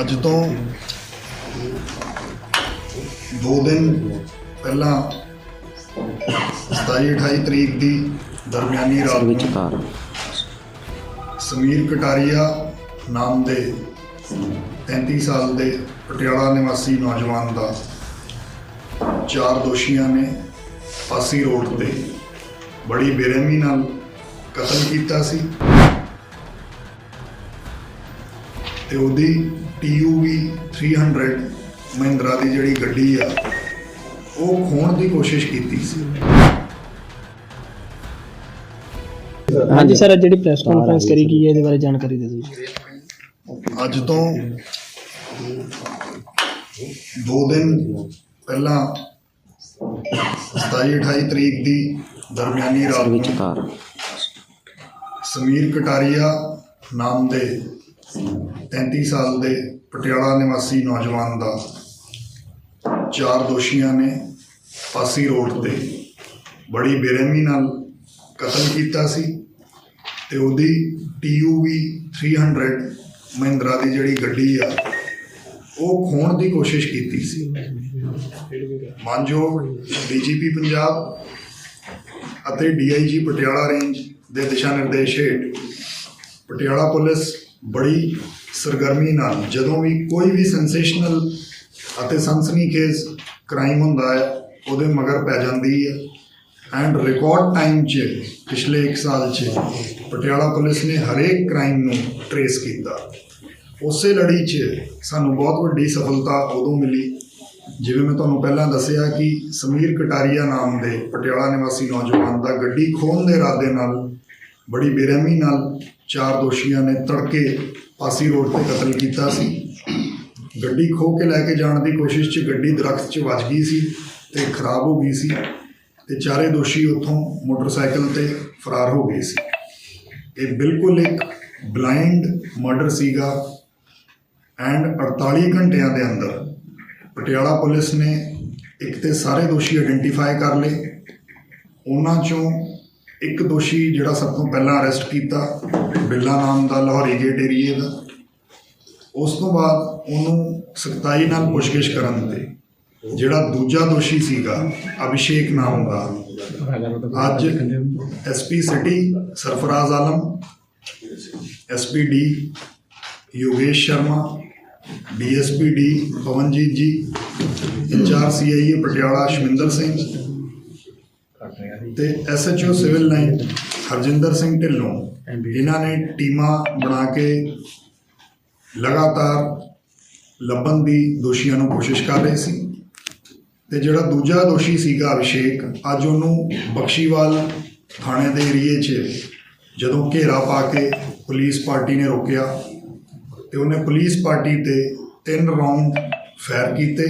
ਅੱਜ ਤੋਂ 2 ਦਿਨ ਪਹਿਲਾਂ 27 28 ਤਰੀਕ ਦੀ ਦਰਮਿਆਨੀ ਰਾਤ ਨੂੰ ਵਿਚਕਾਰ ਸਮੀਰ ਕਟਾਰੀਆ ਨਾਮ ਦੇ 33 ਸਾਲ ਦੇ ਪਟਿਆਲਾ ਨਿਵਾਸੀ ਨੌਜਵਾਨ ਦਾ ਚਾਰ ਦੋਸ਼ੀਆਂ ਨੇ ਫਾਸੀ ਰੋਡ ਤੇ ਬੜੀ ਬੇਰਹਿਮੀ ਨਾਲ ਕਤਲ ਕੀਤਾ ਸੀ। ਤੇ ਉਹਦੀ TUV 300 ਮਹਿੰਦਰਾ ਦੀ ਜਿਹੜੀ ਗੱਡੀ ਆ ਉਹ ਖੋਣ ਦੀ ਕੋਸ਼ਿਸ਼ ਕੀਤੀ ਸੀ। ਹਾਂਜੀ ਸਰ ਅੱਜ ਜਿਹੜੀ ਪ੍ਰੈਸ ਕਾਨਫਰੰਸ ਕਰੀ ਗਈ ਹੈ ਇਹਦੇ ਬਾਰੇ ਜਾਣਕਾਰੀ ਦੇ ਦਿਓ ਜੀ। ਅੱਜ ਤੋਂ 2 ਦਿਨ ਪਹਿਲਾਂ 27 28 ਤਰੀਕ ਦੀ ਦਰਮਿਆਨੀ ਰਾਤ ਵਿਚਕਾਰ ਸਮੀਰ ਕਟਾਰੀਆ ਨਾਮ ਦੇ 33 ਸਾਲ ਦੇ ਪਟਿਆਲਾ ਨਿਵਾਸੀ ਨੌਜਵਾਨ ਦਾ ਚਾਰ ਦੋਸ਼ੀਆਂ ਨੇ ਪਾਸੀ ਰੋਡ ਤੇ ਬੜੀ ਬੇਰਹਿਮੀ ਨਾਲ ਕਤਲ ਕੀਤਾ ਸੀ ਤੇ ਉਹਦੀ TUV 300 ਮਹਿੰਦਰਾ ਦੀ ਜਿਹੜੀ ਗੱਡੀ ਆ, ਉਹ ਖੋਣ ਦੀ ਕੋਸ਼ਿਸ਼ ਕੀਤੀ ਸੀ। ਮਾਨਯੋਗ ਡੀਜੀਪੀ ਪੰਜਾਬ ਅਤੇ ਡੀਆਈਜੀ ਪਟਿਆਲਾ ਰੇਂਜ ਦੇ ਦਿਸ਼ਾ ਨਿਰਦੇਸ਼ ਹੇਠ ਪਟਿਆਲਾ ਪੁਲਿਸ ਬੜੀ ਸਰਗਰਮੀ ਨਾਲ, ਜਦੋਂ ਵੀ ਕੋਈ ਵੀ ਸੈਂਸੇਸ਼ਨਲ ਅਤੇ ਸਨਸਨੀਖੇਜ਼ ਕ੍ਰਾਈਮ ਹੁੰਦਾ ਹੈ, ਉਹਦੇ ਮਗਰ ਪੈ ਜਾਂਦੀ ਹੈ। ਐਂਡ ਰਿਕਾਰਡ ਟਾਈਮ 'ਚ, ਪਿਛਲੇ 1 ਸਾਲ 'ਚ, ਪਟਿਆਲਾ ਪੁਲਿਸ ਨੇ ਹਰੇਕ ਕ੍ਰਾਈਮ ਨੂੰ ਟਰੇਸ ਕੀਤਾ। ਉਸੇ ਲੜੀ 'ਚ ਸਾਨੂੰ ਬਹੁਤ ਵੱਡੀ ਸਫਲਤਾ ਉਦੋਂ ਮਿਲੀ। ਜਿਵੇਂ ਮੈਂ ਤੁਹਾਨੂੰ ਪਹਿਲਾਂ ਦੱਸਿਆ ਕਿ ਸਮੀਰ ਕਟਾਰੀਆ ਨਾਮ ਦੇ ਪਟਿਆਲਾ ਨਿਵਾਸੀ ਨੌਜਵਾਨ ਦਾ ਗੱਡੀ ਖੋਹਣ ਦੇ ਇਰਾਦੇ ਨਾਲ, ਬੜੀ ਬੇਰਹਿਮੀ ਨਾਲ ਚਾਰ ਦੋਸ਼ੀਆਂ ਨੇ ਤੜਕੇ ਪਾਸੀ ਰੋਡ ਤੇ ਕਤਲ ਕੀਤਾ ਸੀ। ਗੱਡੀ ਖੋਹ ਕੇ ਲੈ ਕੇ ਜਾਣ ਦੀ ਕੋਸ਼ਿਸ਼ 'ਚ ਗੱਡੀ ਦਰਖਤ 'ਚ ਵੱਜ ਗਈ ਸੀ ਤੇ ਖਰਾਬ ਹੋ ਗਈ ਸੀ ਤੇ ਚਾਰੇ ਦੋਸ਼ੀ ਉੱਥੋਂ ਮੋਟਰਸਾਈਕਲ ਤੇ ਫਰਾਰ ਹੋ ਗਏ ਸੀ। ਇਹ ਬਿਲਕੁਲ ਇੱਕ ਬਲਾਈਂਡ ਮਰਡਰ ਸੀਗਾ ਐਂਡ 48 ਘੰਟਿਆਂ ਦੇ ਅੰਦਰ ਪਟਿਆਲਾ ਪੁਲਿਸ ਨੇ ਇੱਕ ਤੇ ਸਾਰੇ ਦੋਸ਼ੀ ਆਇਡੈਂਟੀਫਾਈ ਕਰ ਲਏ। ਉਹਨਾਂ ਚੋਂ ਇੱਕ ਦੋਸ਼ੀ ਜਿਹੜਾ ਸਭ ਤੋਂ ਪਹਿਲਾਂ ਅਰੈਸਟ ਕੀਤਾ ਬਿੱਲਾ ਨਾਮ ਦਾ, ਲਾਹੌਰੀ ਗੇਟ ਏਰੀਏ ਦਾ। ਉਸ ਤੋਂ ਬਾਅਦ ਉਹਨੂੰ ਸਖਤਾਈ ਨਾਲ ਪੁੱਛਗਿੱਛ ਕਰਨ ਤੇ ਜਿਹੜਾ ਦੂਜਾ ਦੋਸ਼ੀ ਸੀਗਾ, ਅਭਿਸ਼ੇਕ ਨਾਮ ਦਾ, ਅੱਜ SP city Sarfaraz Alam SP D Yogesh Sharma DSP D Pawanjit ji incharge CIA Patiala, Shaminder Singh ਤੇ SHO civil line Harjinder Singh Dhillon ਇਹਨਾਂ ਨੇ ਟੀਮਾਂ ਬਣਾ ਕੇ ਲਗਾਤਾਰ ਲੱਭਣ ਦੀ ਦੋਸ਼ੀਆਂ ਨੂੰ ਕੋਸ਼ਿਸ਼ ਕਰ ਰਹੇ ਸੀ। ਤੇ ਜਿਹੜਾ ਦੂਜਾ ਦੋਸ਼ੀ ਸੀਗਾ ਅਭਿਸ਼ੇਕ ਅੱਜ ਉਹਨੂੰ ਬਖਸ਼ੀਵਾਲ ਥਾਣੇ ਦੇ ਏਰੀਏ 'ਚ ਜਦੋਂ ਘੇਰਾ ਪਾ ਕੇ ਪੁਲਿਸ ਪਾਰਟੀ ਨੇ ਰੋਕਿਆ ਤੇ ਉਹਨੇ ਪੁਲਿਸ ਪਾਰਟੀ ਤੇ ਤਿੰਨ ਰਾਉਂਡ ਫਾਇਰ ਕੀਤੇ।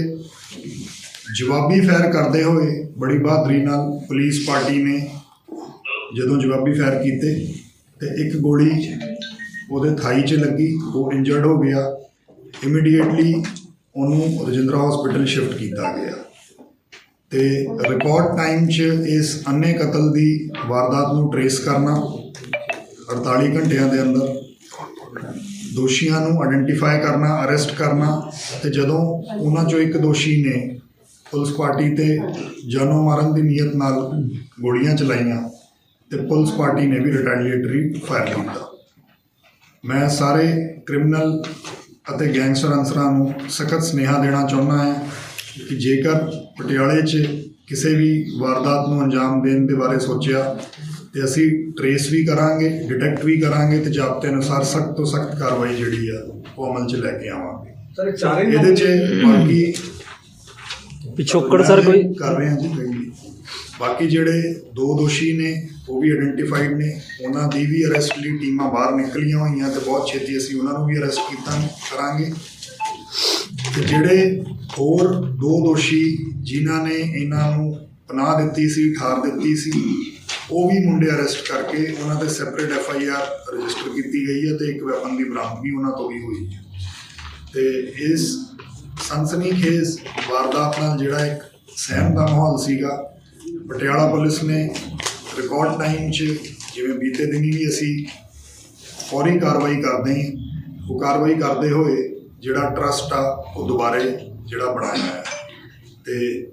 ਜਵਾਬੀ ਫਾਇਰ ਕਰਦੇ ਹੋਏ ਬੜੀ ਬਹਾਦਰੀ ਨਾਲ ਪੁਲਿਸ ਪਾਰਟੀ ਨੇ ਜਦੋਂ ਜਵਾਬੀ ਫਾਇਰ ਕੀਤੇ ਤੇ ਇੱਕ ਗੋਲੀ ਉਹਦੇ ਥਾਈ 'ਚ ਲੱਗੀ, ਉਹ ਇੰਜਰਡ ਹੋ ਗਿਆ। ਇਮੀਡੀਏਟਲੀ ਉਹਨੂੰ ਰਜਿੰਦਰਾ ਹਸਪੀਟਲ ਸ਼ਿਫਟ ਕੀਤਾ ਗਿਆ। ਤੇ ਰਿਕਾਰਡ ਟਾਈਮ 'ਚ ਇਸ ਅੰਨੇ ਕਤਲ ਦੀ ਵਾਰਦਾਤ ਨੂੰ ਟਰੇਸ ਕਰਨਾ 48 ਘੰਟਿਆਂ ਦੇ ਅੰਦਰ ਦੋਸ਼ੀਆਂ ਨੂੰ ਆਇਡੈਂਟੀਫਾਈ ਕਰਨਾ ਅਰੈਸਟ ਕਰਨਾ ਤੇ ਜਦੋਂ ਉਹਨਾਂ ਚੋਂ ਇੱਕ ਦੋਸ਼ੀ ਨੇ ਪੁਲਿਸ ਪਾਰਟੀ ਤੇ ਜਾਨੋਂ ਮਾਰਨ ਦੀ ਨੀਅਤ ਨਾਲ ਗੋਲੀਆਂ ਚਲਾਈਆਂ ਤੇ ਪੁਲਿਸ ਪਾਰਟੀ ਨੇ ਵੀ ਰਿਟੈਲੀਏਟਰੀ ਫਾਇਰ ਕੀਤਾ। ਮੈਂ ਸਾਰੇ ਕ੍ਰਿਮੀਨਲ ਅਤੇ ਗੈਂਗਸਟਰ ਅਨਸਰਾਂ ਨੂੰ ਸਖਤ ਸੁਨੇਹਾ ਦੇਣਾ ਚਾਹੁੰਦਾ ਹਾਂ ਕਿ ਜੇਕਰ ਪਟਿਆਲੇ 'ਚ ਕਿਸੇ ਵੀ ਵਾਰਦਾਤ ਨੂੰ ਅੰਜਾਮ ਦੇਣ ਦੇ ਬਾਰੇ ਸੋਚਿਆ ਤੇ ਅਸੀਂ ਟਰੇਸ ਵੀ ਕਰਾਂਗੇ ਡਿਟੈਕਟ ਵੀ ਕਰਾਂਗੇ ਤੇ ਜ਼ਾਬਤੇ ਅਨੁਸਾਰ ਸਖਤ ਤੋਂ ਸਖਤ ਕਾਰਵਾਈ ਜਿਹੜੀ ਆ ਉਹ ਅਮਲ 'ਚ ਲੈ ਕੇ ਆਵਾਂਗੇ। ਸਰ ਚਾਰੇ ਇਹਦੇ 'ਚ ਬਾਕੀ ਪਿਛੋਕੜ ਸਰ ਕੋਈ? ਕਰ ਰਹੇ ਹਾਂ ਜੀ ਕੋਈ ਨਹੀਂ। ਬਾਕੀ ਜਿਹੜੇ ਦੋ ਦੋਸ਼ੀ ਨੇ ਉਹ ਵੀ ਆਇਡੈਂਟੀਫਾਈਡ ਨੇ। ਉਹਨਾਂ ਦੀ ਵੀ ਅਰੈਸਟ ਲਈ ਟੀਮਾਂ ਬਾਹਰ ਨਿਕਲੀਆਂ ਹੋਈਆਂ ਤੇ ਬਹੁਤ ਛੇਤੀ ਅਸੀਂ ਉਹਨਾਂ ਨੂੰ ਵੀ ਅਰੈਸਟ ਕੀਤਾ ਕਰਾਂਗੇ। ਤੇ ਜਿਹੜੇ ਹੋਰ ਦੋ ਦੋਸ਼ੀ ਜਿਨ੍ਹਾਂ ਨੇ ਇਹਨਾਂ ਨੂੰ ਪਨਾਹ ਦਿੱਤੀ ਸੀ ਠਾਰ ਦਿੱਤੀ ਸੀ ਉਹ ਵੀ ਮੁੰਡੇ ਅਰੈਸਟ ਕਰਕੇ ਉਹਨਾਂ ਤੇ separate F I R register ਕੀਤੀ ਗਈ ਹੈ ਤੇ ਇੱਕ ਵੈਪਨ ਦੀ ਬਰਾਮਦਗੀ ਉਹਨਾਂ ਤੋਂ ਵੀ ਹੋਈ ਹੈ। ਤੇ ਇਸ ਸਨਸਨੀਖੇਜ਼ ਵਾਰਦਾਤ ਨਾਲ ਜਿਹੜਾ ਇੱਕ ਸਹਿਮ ਦਾ ਮਾਹੌਲ ਸੀਗਾ। ਪਟਿਆਲਾ ਪੁਲਿਸ ਨੇ ਰਿਕਾਰਡ ਟਾਈਮ 'ਚ ਜਿਵੇਂ ਬੀਤੇ ਦਿਨੀ ਵੀ ਅਸੀਂ ਫੌਰੀ ਕਾਰਵਾਈ ਕਰਦੇ ਹਾਂ, ਉਹ ਕਾਰਵਾਈ ਕਰਦੇ ਹੋਏ ਜਿਹੜਾ ਟਰਸਟ ਆ, ਉਹ ਦੁਬਾਰੇ ਜਿਹੜਾ ਬਣਾਇਆ ਹੈ। ਤੇ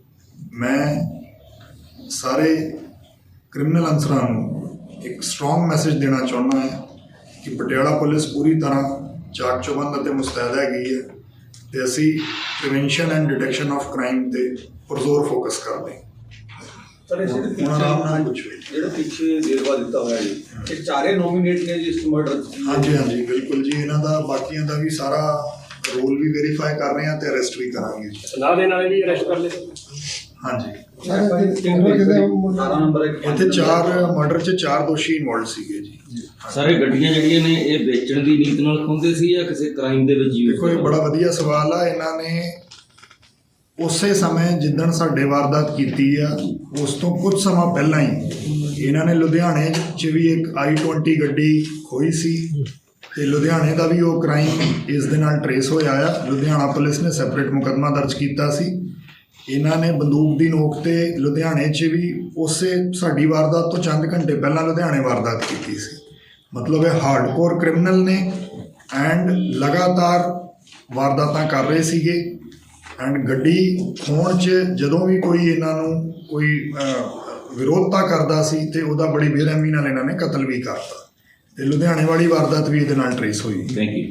ਮੈਂ ਸਾਰੇ ਕ੍ਰਿਮੀਨਲ ਅਨਸਰਾਂ ਨੂੰ ਇੱਕ ਸਟਰੋਂਗ ਮੈਸੇਜ ਦੇਣਾ ਚਾਹੁੰਦਾ ਹਾਂ ਕਿ ਪਟਿਆਲਾ ਪੁਲਿਸ ਪੂਰੀ ਤਰ੍ਹਾਂ ਚਾਕ ਚੌਬੰਦ ਅਤੇ ਮੁਸਤੈਦ ਹੈਗੀ ਹੈ। ਤੇ ਅਸੀਂ prevention and detection of crime ਤੇ ਪੁਰਜ਼ੋਰ ਫੋਕਸ ਕਰਦੇ ਹਾਂ। ਸਰ ਇਸ ਦੇ ਨਾਲ ਕੁਝ ਵੀ ਜਿਹੜਾ ਪਿੱਛੇ ਦੇਰਵਾ ਦਿੱਤਾ ਹੋਇਆ ਜੀ ਇਹ ਚਾਰੇ ਨੋਮੀਨੇਟ ਨੇ ਜਿਸ ਮਰਡਰ ਹਾਂਜੀ ਹਾਂਜੀ ਬਿਲਕੁਲ ਜੀ। ਇਹਨਾਂ ਦਾ ਬਾਕੀਆਂ ਦਾ ਵੀ ਸਾਰਾ ਰੋਲ ਵੀ ਵੈਰੀਫਾਈ ਕਰ ਰਹੇ ਹਾਂ ਤੇ ਅਰੈਸਟ ਵੀ ਕਰਾਂਗੇ। ਜੀ ਨਾਲ ਦੇ ਨਾਲ ਵੀ ਅਰੈਸਟ ਕਰ ਲਏ। ਹਾਂਜੀ। 18 ਨੰਬਰ ਇੱਕ ਇੱਥੇ ਚਾਰ ਮਰਡਰ 'ਚ ਚਾਰ ਦੋਸ਼ੀ ਇਨਵੋਲਡ ਸੀਗੇ ਜੀ। ਸਾਰੇ ਗੱਡੀਆਂ ਜਿਹੜੀਆਂ ਨੇ ਇਹ ਵੇਚਣ ਦੀ ਨੀਤ ਨਾਲ ਖੁੰਦੇ ਸੀ ਜਾਂ ਕਿਸੇ ਕ੍ਰਾਈਮ ਦੇ ਵਿੱਚ ਯੂਜ਼ ਦੇਖੋ ਇਹ ਬੜਾ ਵਧੀਆ ਸਵਾਲ ਆ ਇਹਨਾਂ ਨੇ ਉਸੇ ਸਮੇਂ ਜਿੱਦਣ ਸਾਡੇ ਵਾਰਦਾਤ ਕੀਤੀ ਆ ਉਸ ਤੋਂ ਕੁਝ ਸਮਾਂ ਪਹਿਲਾਂ ਹੀ ਇਹਨਾਂ ਨੇ ਲੁਧਿਆਣੇ 'ਚ ਵੀ ਇੱਕ i20 ਗੱਡੀ ਖੋਈ ਸੀ ਤੇ ਲੁਧਿਆਣੇ ਦਾ ਵੀ ਉਹ ਕ੍ਰਾਈਮ ਇਸ ਦੇ ਨਾਲ ਟਰੇਸ ਹੋਇਆ ਆ। ਲੁਧਿਆਣਾ ਪੁਲਿਸ ਨੇ ਸੈਪਰੇਟ ਮੁਕੱਦਮਾ ਦਰਜ ਕੀਤਾ ਸੀ। ਇਹਨਾਂ ਨੇ ਬੰਦੂਕ ਦੀ ਨੋਕ ਤੇ ਲੁਧਿਆਣੇ 'ਚ ਵੀ ਉਸੇ ਸਾਡੀ ਵਾਰਦਾਤ ਤੋਂ ਚੰਦ ਘੰਟੇ ਪਹਿਲਾਂ ਲੁਧਿਆਣੇ ਵਾਰਦਾਤ ਕੀਤੀ ਸੀ। ਮਤਲਬ ਇਹ ਹਾਰਡਕੋਰ ਕ੍ਰਿਮੀਨਲ ਨੇ ਐਂਡ ਲਗਾਤਾਰ ਵਾਰਦਾਤਾਂ ਕਰ ਰਹੇ ਸੀਗੇ ਐਂਡ ਗੱਡੀ ਖੋਣ 'ਚ ਜਦੋਂ ਵੀ ਕੋਈ ਇਹਨਾਂ ਨੂੰ ਕੋਈ ਵਿਰੋਧਤਾ ਕਰਦਾ ਸੀ ਤੇ ਉਹਦਾ ਬੜੀ ਬੇਰਹਿਮੀ ਨਾਲ ਇਹਨਾਂ ਨੇ ਕਤਲ ਵੀ ਕਰਤਾ। ਤੇ ਲੁਧਿਆਣੇ ਵਾਲੀ ਵਾਰਦਾਤ ਵੀ ਇਹਦੇ ਨਾਲ ਟਰੇਸ ਹੋਈ। Thank you